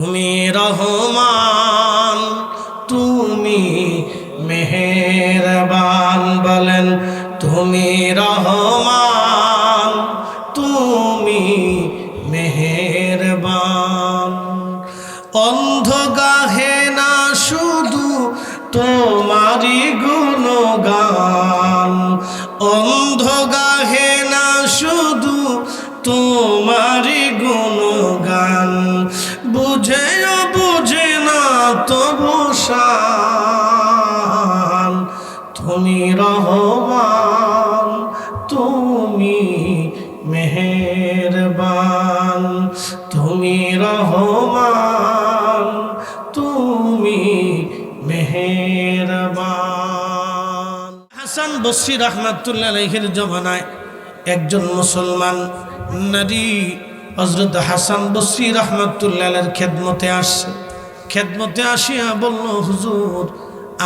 তুমি রহমান, তুমি মেহেরবান বলেন। তুমি রহমান, তুমি মেহেরবান। অন্ধ গাহে না শুধু তোমারই গুণগান তুমি রহমান, তুমি মেহেরবান। তুমি রহমান, তুমি মেহেরবান। হাসান বসরি রহমাতুল্লাহ আলাইহির জমানায় একজন মুসলমান নারী হজরত হাসান বসরি রহমাতুল্লাহের খেদমতে আসছে খেদমতে আসিয়া বলল, হুজুর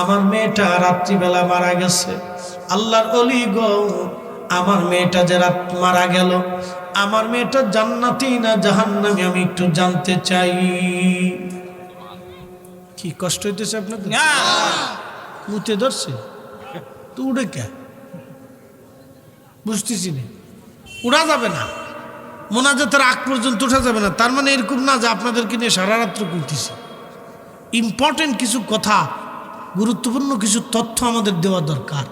আমার মেয়েটা রাত্রিবেলা মারা গেছে। আল্লাহর অলি গো আমার মেয়েটা যে রাত মারা গেল আমার মেয়েটা জান্নাতি না জাহান্নামি আমি একটু জানতে চাই। কি কষ্ট হইতেছে আপনাদের? মুতে ধরছে? তো উড়ে কে? বুঝতেছি না। উড়া যাবে না। মোনাজাতের আগ পর্যন্ত উঠা যাবে না। তার মানে এরকম না যে আপনাদেরকে নিয়ে সারা রাত্র করতেছি ইম্পর্টেন্ট কিছু কথা গুরুত্বপূর্ণ কিছু তথ্য আমাদের দেওয়া দরকার।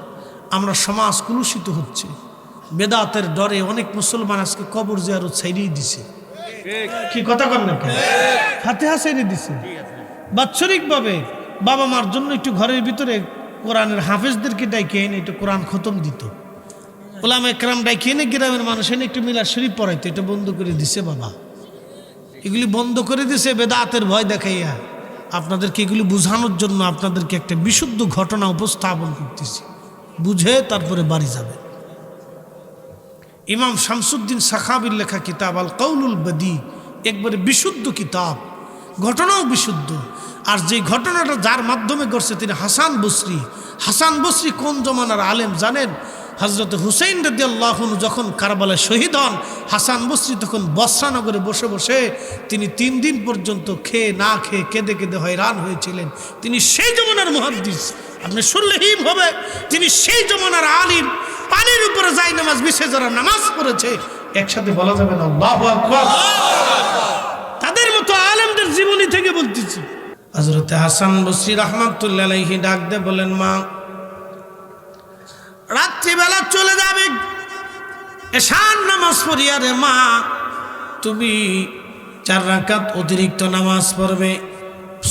আমরা সমাজ কুলুষিত হচ্ছে। বেদাতের ডরে অনেক মুসলমান আজকে কবর জিয়ারত ছাইড়েই দিছে। কি কথা কর না কেন? ফাতেহা ছাইড়ে দিছে। বাৎসরিকভাবে বাবা মার জন্য একটু ঘরের ভিতরে কোরআনের হাফেজদেরকে ডাইকে এনে একটু কোরআন খতম দিত। ওলাম একরাম ডাইকে এনে গ্রামের মানুষ এনে একটু মিলা শরীফ পড়াইতো, এটা বন্ধ করে দিছে বাবা। এগুলি বন্ধ করে দিছে বেদাতের ভয় দেখাইয়া। আপনাদেরকে এগুলি বোঝানোর জন্য আপনাদেরকে একটা বিশুদ্ধ ঘটনা উপস্থাপন করতেছি। বুঝে তারপরে বাড়ি যাবে ইমাম শামসুদ্দিন সাখাবির লেখা কিতাব আল কৌলুল বদি, একবারে বিশুদ্ধ কিতাব, ঘটনাও বিশুদ্ধ। আর যে ঘটনাটা যার মাধ্যমে ঘটছে তিনি হাসান বসরি। হাসান বসরি কোন জমানার আলেম জানেন? হজরত হুসেইন রদি আল্লাহন যখন কারবালায় শহীদ হন হাসান বসরি তখন বস্রানগরে বসে বসে তিনি তিন দিন পর্যন্ত খেয়ে না খেয়ে কেঁদে কেঁদে হয়রান হয়েছিলেন। তিনি সেই জমানার মহাদ্দিস। আপনি শুনলে হিম হবে। তিনি সেই জমানার আলিম। পানির উপরে যাই নামাজ, বিশে যারা নামাজ পড়েছে, একসাথে বলা যাবে না তাদের মতো আলেমদের জীবনী থেকে বলতেছি। হজরতে হাসান বসরি রহমাতুল্লাহ ডাক দে বলেন, মা, রাত্রিবেলা চলে যাবে এশান নামাজ পড়িয়া রে মা, তুমি চার রাকাত অতিরিক্ত নামাজ পড়বে,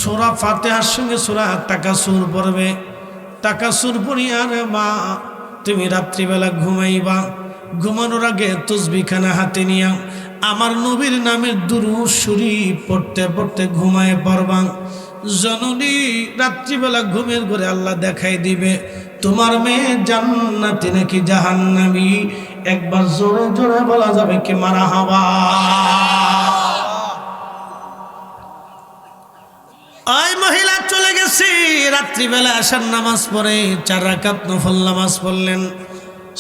সোরা ফাতেহার সঙ্গে সোরা টাকা সুর পড়বে। টাকা সুর পড়িয়া রে মা, তুমি রাত্রিবেলা ঘুমাইবা, ঘুমানোর আগে তসবিখানা হাতে নিয়া আমার নবীর নামের দুরু শরীফ পড়তে পড়তে ঘুমায় পড়বা। জননী রাত্রিবেলা ঘুমের ঘরে আল্লাহ দেখাই দিবে, তোমার মেয়ে জান্নাতি নাকি জাহান্নামি? একবার জোরে জোরে বলা যাবে কি মারা হাওয়া? ওই মহিলা, চলে গেছে। রাত্রিবেলা আসার নামাজ পড়ে, চার রাকাত নফল নামাজ পড়লেন।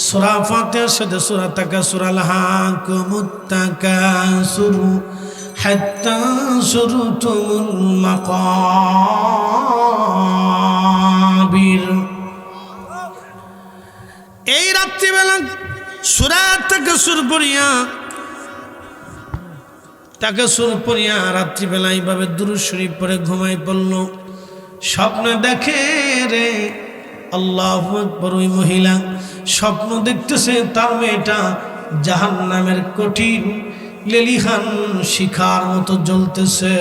সুরা ফাতিহার সাথে সুরা তাকা সুরা লাহাকুমুত্তাকা সুরু হাত্তা সুরুতুমুল মাকাবির। এই রাত্রিবেলা সুরা তাকা সুর পড়িয়া, তাকে সুর পড়িয়া রাত্রিবেলা এইভাবে দুরু শরীফ পরে ঘুমাই পড়ল। স্বপ্ন দেখে রে, আল্লাহ একবার ওই মহিলা। স্বপ্ন দেখতেছে তার মেয়েটা জাহান নামের কঠিন লেলিহান শিখার মতো জ্বলতেছে।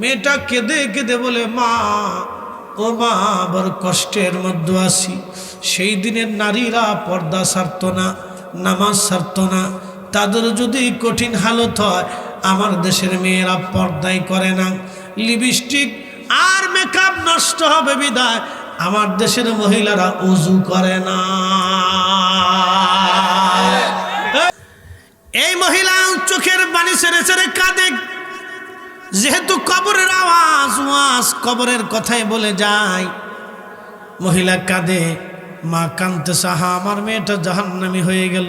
মেয়েটা কেঁদে কেঁদে বলে, মা, ও মা, আবার কষ্টের মধ্যে আসি সেই দিনের নারীরা পর্দা সারত না, নামাজ সারত না। তাদের যদি কঠিন হালত হয়, আমার দেশের মেয়েরা পর্দাই করে না। লিপস্টিক আর মেকআপ নষ্ট হবে বিদায়। আমার দেশের মহিলারা উজু করে না। এই মহিলা চোখের পানি ছেড়ে ছেড়ে কাঁদে। যেহেতু কবরের আওয়াজ, ওয়াজ কবরের কথাই বলে যায়। মহিলা কাঁদে। মা কানতে সাহা, আমার মেয়েটা জাহান্নামি হয়ে গেল।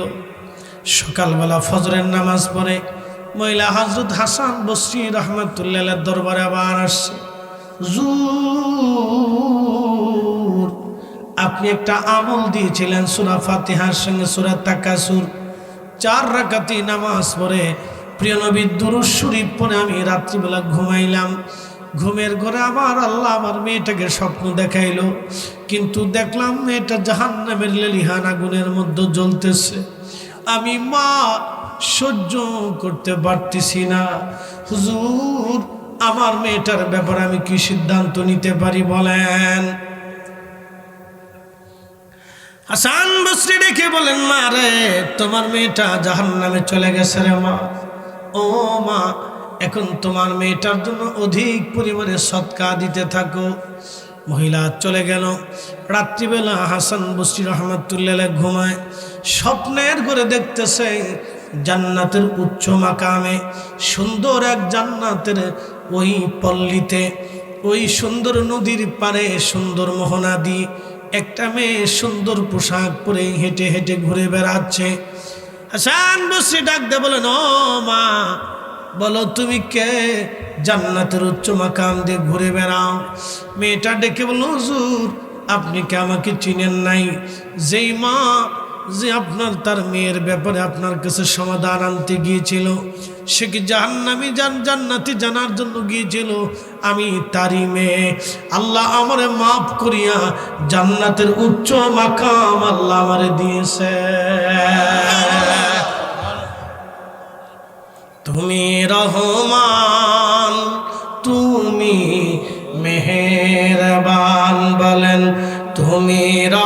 সকালবেলা ফজরের নামাজ পড়ে মহিলা হজরত হাসান বসরি রহমতুল্লাহ দরবারে আবার আসছে। আপনি একটা আমল দিয়েছিলেন সুরা ফাতিহার সঙ্গে সুরা তাকাসুর। চার রাকাতি নামাজ পড়ে। প্রিয় নবীর দুরুজ শরীফ পরে আমি রাত্রিবেলা ঘুমাইলাম। ঘুমের ঘরে আবার আল্লাহ আমার মেয়েটাকে স্বপ্ন দেখাইলো। কিন্তু দেখলাম মেয়েটা জাহান্নামের লেলিহান আগুনের মধ্যে জ্বলতেছে। আমি মা, সহ্য করতে পারতেছি না। হুজুর, আমার মেয়েটার ব্যাপারে আমি কি সিদ্ধান্ত নিতে পারি বলেন? হাসান বসরি ডেকে বলেন, মা রে, তোমার মেয়েটা জাহান নামে চলে গেছে রে মা। ও মা এখন তোমার মেয়েটার জন্য অধিক পরিমাণে সৎকা দিতে থাকো। মহিলা চলে গেল। রাত্রিবেলা হাসান বসরি রহমতুল্লাহ ঘুমায়। স্বপ্নের করে দেখতেছে জান্নাতের উচ্চ মাকামে সুন্দর এক জান্নাতের ওই পল্লীতে, ওই সুন্দর নদীর পারে সুন্দর মোহনাদি। একটা মেয়ে সুন্দর পোশাক পরে হেঁটে হেঁটে ঘুরে বেড়াচ্ছে। হাসান বসরি ডাক দে বলেন, ও মা বলো, তুমি কে? জান্নাতের উচ্চ মাকাম দিয়ে ঘুরে বেড়াও। মেয়েটা ডেকে বলো হুজুর, আপনি কি আমাকে চিনেন নাই? যেই মা, যে আপনার, তার মেয়ের ব্যাপারে আপনার কাছে সমাধান আনতে গিয়েছিল। সে কি জাহান্নামি জান, জান্নাতি জানার জন্য গিয়েছিল? আমি তারই মেয়ে। আল্লাহ আমারে মাফ করিয়া জান্নাতের উচ্চ মাকাম আল্লাহ আমারে দিয়েছে। তুমি রহমান তুমি মেহেরবান বলেন তুমি রহমান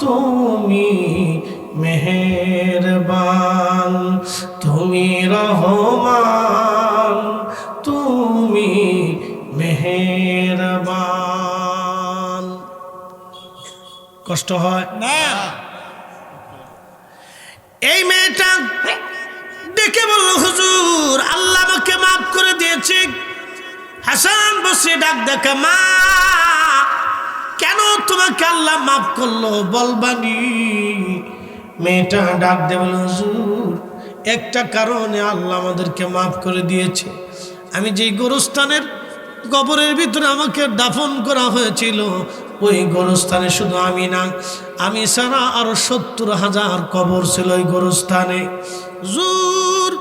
তুমি মেহেরবান তুমি রহমান তুমি মেহেরবান। কষ্ট হয়? না। এই মেয়েটা ডেকে বলল হুজুর আল্লাহ আমাকে মাফ করে দিয়েছে। হাসান বসে ডাক দেখা মা তোমাকে আল্লাহ মাফ করল, বলবানি। মেয়েটা ডাক দে বলল, হুজুর, একটা কারণে আল্লাহ আমাদেরকে মাফ করে দিয়েছে। আমি যেই গোরস্থানের কবরের ভিতরে আমাকে দাফন করা হয়েছিল, ওই গোরস্থানে শুধু আমি না, আমি ছাড়া আরও সত্তর হাজার কবর ছিল ওই গোরস্থানে। জুর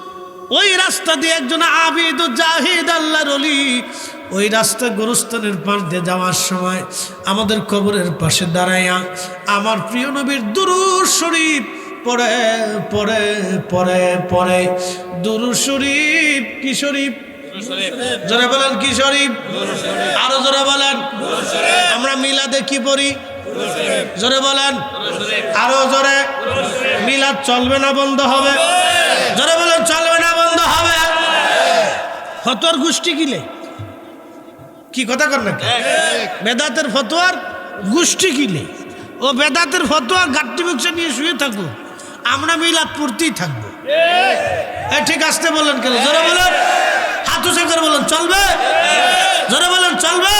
ওই রাস্তা দিয়ে একজন আবিদ জাহিদ আল্লাহর ওই রাস্তা গোরস্থানের পাশ দিয়ে যাওয়ার সময় আমাদের কবরের পাশে দাঁড়াইয়া আমার প্রিয় নবীর দুরুদ শরীফ পরে পরে পরে পরে দুরুদ শরীফ কি শরীফ? জোরে বলেন কি শরীফ? আরও জোরে বলেন। আমরা মিলাদে কি পড়ি? জোরে বলেন। আরও জোরে। মিলাদ চলবে না, বন্ধ হবে। জোরে বলেন, চলবে না, বন্ধ হবে। ফতোয়ার গোষ্ঠী কিলে? কি কথা কর না বেদাতের ফতোয়ার গোষ্ঠী কিনে ও বেদাতের ফতোয়ার গাট্টি বক্সা নিয়ে শুয়ে থাকব আমরা মিলাদ পড়তেই থাকব। ঠিক আসতে বলেন কেন? জোরে বলেন। হাত করে বলেন চলবে? জোরে বলেন চলবে।